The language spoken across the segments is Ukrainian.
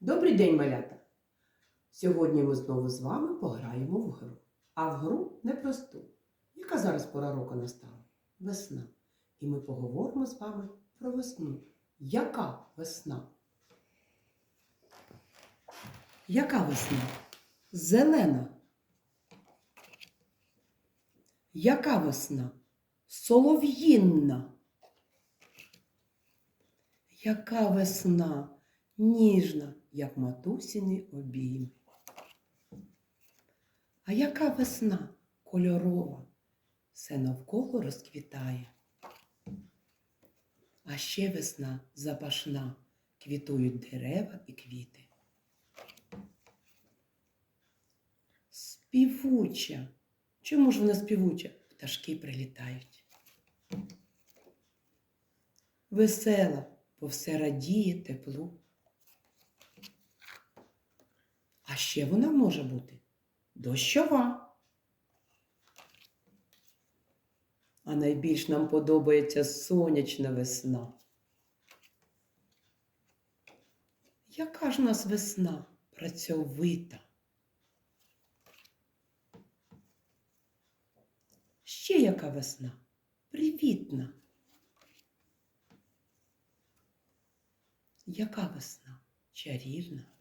Добрий день, малята! Сьогодні ми знову з вами пограємо в гру. А в гру непросту. Яка зараз пора року настала? Весна. І ми поговоримо з вами про весну. Яка весна? Яка весна? Зелена. Яка весна? Солов'їнна. Яка весна? Ніжна, як матусіний обійм. А яка весна кольорова, все навколо розквітає. А ще весна запашна, квітують дерева і квіти. Співуча. Чому ж вона співуча? Пташки прилітають. Весела, бо все радіє теплу. А ще вона може бути дощова. А найбільш нам подобається сонячна весна. Яка ж нас весна працьовита? Ще яка весна? Привітна. Яка весна? Чарівна.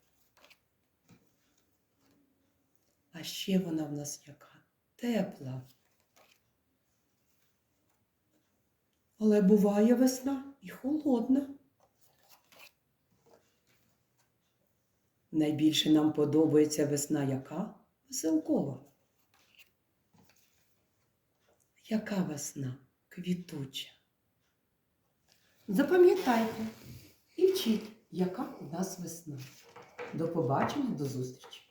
А ще вона в нас яка тепла. Але буває весна і холодна. Найбільше нам подобається весна яка? Веселкова. Яка весна квітуча. Запам'ятайте і вчіть, яка у нас весна. До побачення, до зустрічі!